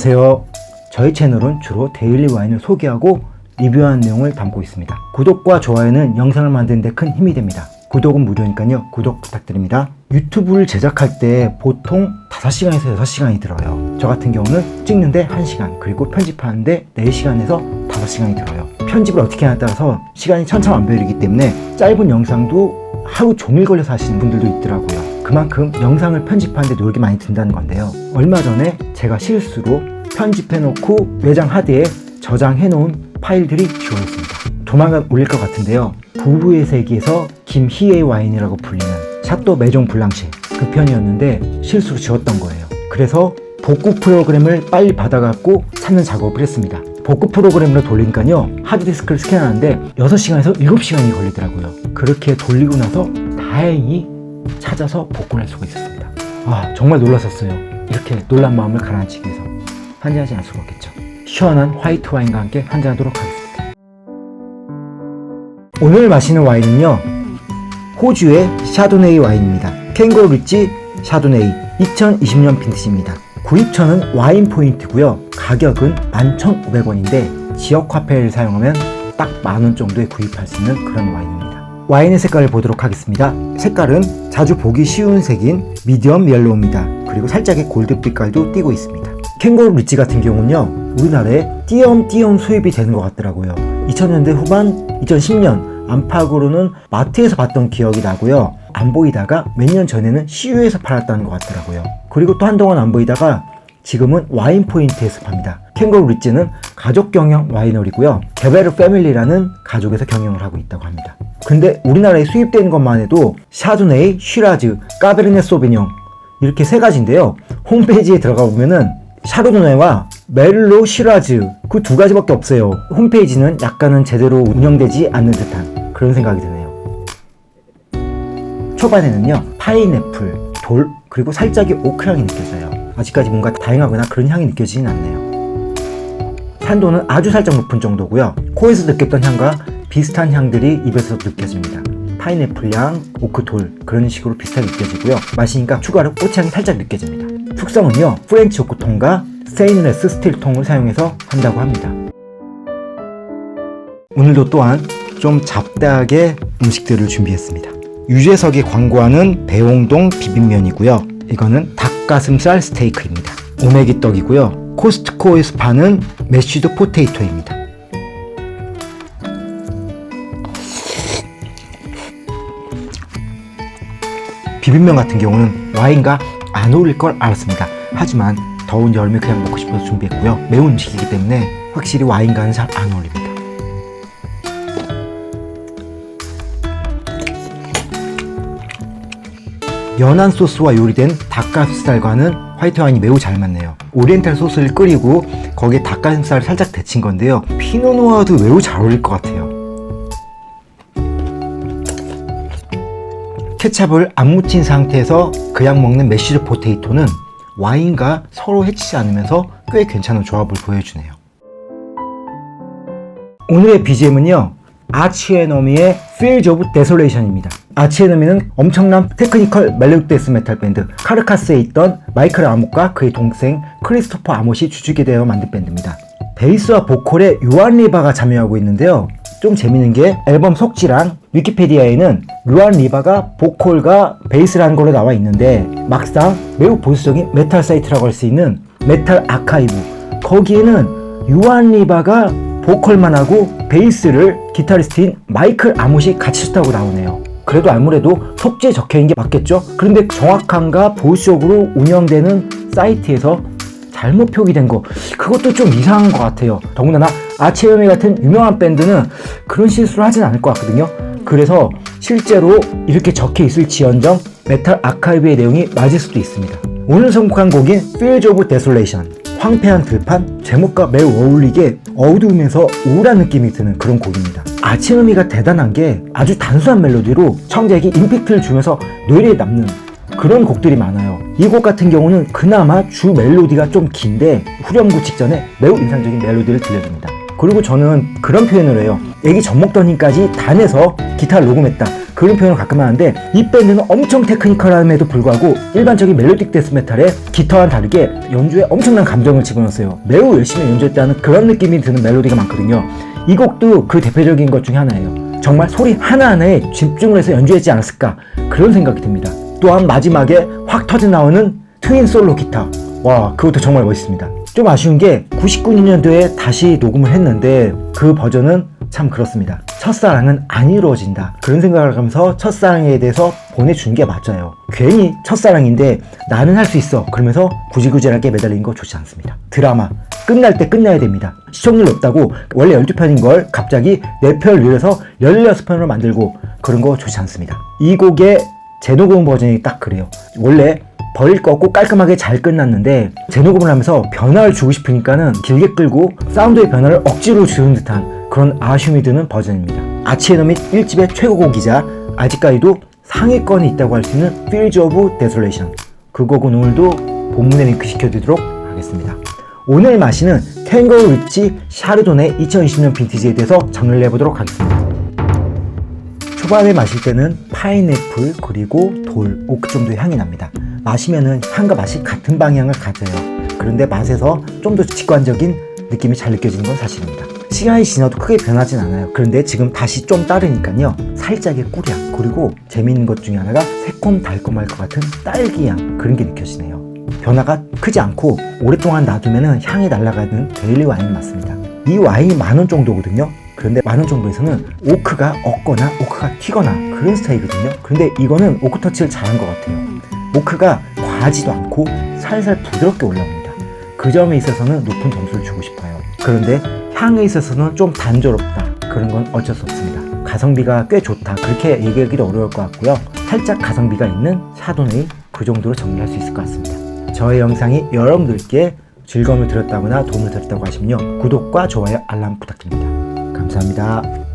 안녕하세요. 저희 채널은 주로 데일리 와인을 소개하고 리뷰하는 내용을 담고 있습니다. 구독과 좋아요는 영상을 만드는 데 큰 힘이 됩니다. 구독은 무료니까요. 구독 부탁드립니다. 유튜브를 제작할 때 보통 5시간에서 6시간이 들어요. 저 같은 경우는 찍는데 1시간, 그리고 편집하는데 4시간에서 5시간이 들어요. 편집을 어떻게 하냐에 따라서 시간이 천차만별이기 때문에 짧은 영상도 하루 종일 걸려서 하시는 분들도 있더라고요. 그만큼 영상을 편집하는데 노력이 많이 든다는 건데요. 얼마 전에 제가 실수로 편집해놓고 외장 하드에 저장해놓은 파일들이 지워졌습니다. 조만간 올릴 것 같은데요. 부부의 세계에서 김희애 와인이라고 불리는 샤또 메종 블랑쉐 그 편이었는데 실수로 지웠던 거예요. 그래서 복구 프로그램을 빨리 받아갖고 찾는 작업을 했습니다. 복구 프로그램으로 돌리니까요 하드디스크를 스캔하는데 6시간에서 7시간이 걸리더라고요. 그렇게 돌리고 나서 다행히 찾아서 복구를 할 수가 있었습니다. 아 정말 놀랐었어요. 이렇게 놀란 마음을 가라앉히기 위해서 한잔하지 않을 수가 없겠죠. 시원한 화이트 와인과 함께 한잔하도록 하겠습니다. 오늘 마시는 와인은요 호주의 샤도네이 와인입니다. 캥거루 리치 샤도네이 2020년 빈티지입니다. 구입처는 와인 포인트고요. 가격은 11,500원인데 지역 화폐를 사용하면 딱 만 원 정도에 구입할 수 있는 그런 와인입니다. 와인의 색깔을 보도록 하겠습니다. 색깔은 자주 보기 쉬운 색인 미디엄 옐로우입니다. 그리고 살짝의 골드 빛깔도 띠고 있습니다. 캥거루 리치 같은 경우는요, 우리나라에 띄엄띄엄 수입이 되는 것 같더라고요. 2000년대 후반, 2010년 안팎으로는 마트에서 봤던 기억이 나고요. 안 보이다가 몇 년 전에는 CU에서 팔았다는 것 같더라고요. 그리고 또 한동안 안 보이다가 지금은 와인 포인트에서 팝니다. 캥거루 리치는 가족 경영 와이너리고요. 개베르 패밀리라는 가족에서 경영을 하고 있다고 합니다. 근데 우리나라에 수입되는 것만 해도 샤도네이, 쉬라즈, 까베르네 소비뇽 이렇게 세 가지인데요. 홈페이지에 들어가 보면은 샤르도네와 멜로 시라즈 그 두 가지밖에 없어요. 홈페이지는 약간은 제대로 운영되지 않는 듯한 그런 생각이 드네요. 초반에는요 파인애플, 돌 그리고 살짝의 오크 향이 느껴져요. 아직까지 뭔가 다양하거나 그런 향이 느껴지진 않네요. 산도는 아주 살짝 높은 정도고요. 코에서 느꼈던 향과 비슷한 향들이 입에서 느껴집니다. 파인애플 향, 오크 돌 그런 식으로 비슷하게 느껴지고요. 마시니까 추가로 꽃향이 살짝 느껴집니다. 숙성은요 프렌치 오크통과 스테인레스 스틸 통을 사용해서 한다고 합니다. 오늘도 또한 좀 잡다하게 음식들을 준비했습니다. 유재석이 광고하는 배홍동 비빔면이고요. 이거는 닭가슴살 스테이크입니다. 오메기 떡이고요. 코스트코에서 파는 메쉬드 포테이토입니다. 비빔면 같은 경우는 와인과 안 어울릴 걸 알았습니다. 하지만 더운 여름에 그냥 먹고 싶어서 준비했고요. 매운 음식이기 때문에 확실히 와인과는 잘 안 어울립니다. 연한 소스와 요리된 닭가슴살과는 화이트 와인이 매우 잘 맞네요. 오리엔탈 소스를 끓이고 닭가슴살을 살짝 데친 건데요. 피노누아도 매우 잘 어울릴 것 같아요. 케찹을 안 묻힌 상태에서 그냥 먹는 메쉬드 포테이토는 와인과 서로 해치지 않으면서 꽤 괜찮은 조합을 보여주네요. 오늘의 BGM은요. 아치에너미의 Fields of Desolation입니다. 아치에너미는 엄청난 테크니컬 멜로디 데스 메탈 밴드 카르카스에 있던 마이클 아못과 그의 동생 크리스토퍼 아못이 주축이 되어 만든 밴드입니다. 베이스와 보컬에 요한 리바가 참여하고 있는데요. 좀 재밌는 게 앨범 속지랑 위키페디아에는 루안 리바가 보컬과 베이스라는 걸로 나와 있는데 막상 매우 보수적인 메탈 사이트라고 할 수 있는 메탈 아카이브 거기에는 유한 리바가 보컬만 하고 베이스를 기타리스트인 마이클 아못이 같이 쳤다고 나오네요. 그래도 아무래도 속지에 적혀 있는 게 맞겠죠? 그런데 정확한가 보수적으로 운영되는 사이트에서 잘못 표기된 거 그것도 좀 이상한 것 같아요 더군다나 아치에미 같은 유명한 밴드는 그런 실수를 하진 않을 것 같거든요 그래서 실제로 이렇게 적혀 있을지언정 메탈 아카이브의 내용이 맞을 수도 있습니다 오늘 선곡한 곡인 Fields of Desolation 황폐한 들판 제목과 매우 어울리게 어두우면서 우울한 느낌이 드는 그런 곡입니다 아치에미가 대단한 게 아주 단순한 멜로디로 청자에게 임팩트를 주면서 뇌리에 남는 그런 곡들이 많아요. 이 곡 같은 경우는 그나마 주 멜로디가 좀 긴데 후렴구 직전에 매우 인상적인 멜로디를 들려줍니다. 그리고 저는 그런 표현을 해요. 애기 젖 먹던 힘까지 다 내서 기타를 녹음했다. 그런 표현을 가끔 하는데 이 밴드는 엄청 테크니컬함에도 불구하고 일반적인 멜로딕 데스메탈의 기타와는 다르게 연주에 엄청난 감정을 집어넣었어요. 매우 열심히 연주했다는 그런 느낌이 드는 멜로디가 많거든요. 이 곡도 그 대표적인 것 중에 하나예요. 정말 소리 하나하나에 집중을 해서 연주했지 않았을까 그런 생각이 듭니다. 또한 마지막에 확 터져 나오는 트윈 솔로 기타. 와, 그것도 정말 멋있습니다. 좀 아쉬운 게 99년도에 다시 녹음을 했는데 그 버전은 참 그렇습니다. 첫사랑은 안 이루어진다. 그런 생각을 하면서 첫사랑에 대해서 보내준 게 맞아요. 괜히 첫사랑인데 나는 할 수 있어. 그러면서 구질구질하게 매달리는 거 좋지 않습니다. 드라마. 끝날 때 끝나야 됩니다. 시청률 높다고 원래 12편인 걸 갑자기 4편을 늘려서 16편으로 만들고 그런 거 좋지 않습니다. 이 곡의 재녹음 버전이 딱 그래요. 원래 버릴 거 없고 깔끔하게 잘 끝났는데 재녹음을 하면서 변화를 주고 싶으니까는 길게 끌고 사운드의 변화를 억지로 주는 듯한 그런 아쉬움이 드는 버전입니다. 아치에너밋 1집의 최고곡이자 아직까지도 상위권에 있다고 할 수 있는 Fields of Desolation 그 곡은 오늘도 본문에 링크 시켜드리도록 하겠습니다. 오늘 마시는 탱거 리치 샤르도네 2020년 빈티지에 대해서 정리를 해보도록 하겠습니다. 초반에 마실 때는 파인애플 그리고 돌, 오크 정도의 향이 납니다. 마시면은 향과 맛이 같은 방향을 가져요. 그런데 맛에서 좀 더 직관적인 느낌이 잘 느껴지는 건 사실입니다. 시간이 지나도 크게 변하진 않아요. 그런데 지금 다시 좀 따르니까요. 살짝의 꿀향 그리고 재미있는 것 중에 하나가 새콤달콤할 것 같은 딸기향 그런 게 느껴지네요. 변화가 크지 않고 오랫동안 놔두면 향이 날아가는 데일리 와인 맞습니다. 이 와인이 만 원 정도거든요. 그런데 만 원 정도에서는 오크가 없거나 오크가 튀거나 그런 스타일이거든요. 그런데 이거는 오크 터치를 잘한 것 같아요. 오크가 과하지도 않고 살살 부드럽게 올라옵니다. 그 점에 있어서는 높은 점수를 주고 싶어요. 그런데 향에 있어서는 좀 단조롭다. 그런 건 어쩔 수 없습니다. 가성비가 꽤 좋다. 그렇게 얘기하기도 어려울 것 같고요. 살짝 가성비가 있는 샤도네이 그 정도로 정리할 수 있을 것 같습니다. 저의 영상이 여러분들께 즐거움을 드렸다거나 도움을 드렸다고 하시면요. 구독과 좋아요, 알람 부탁드립니다. 감사합니다.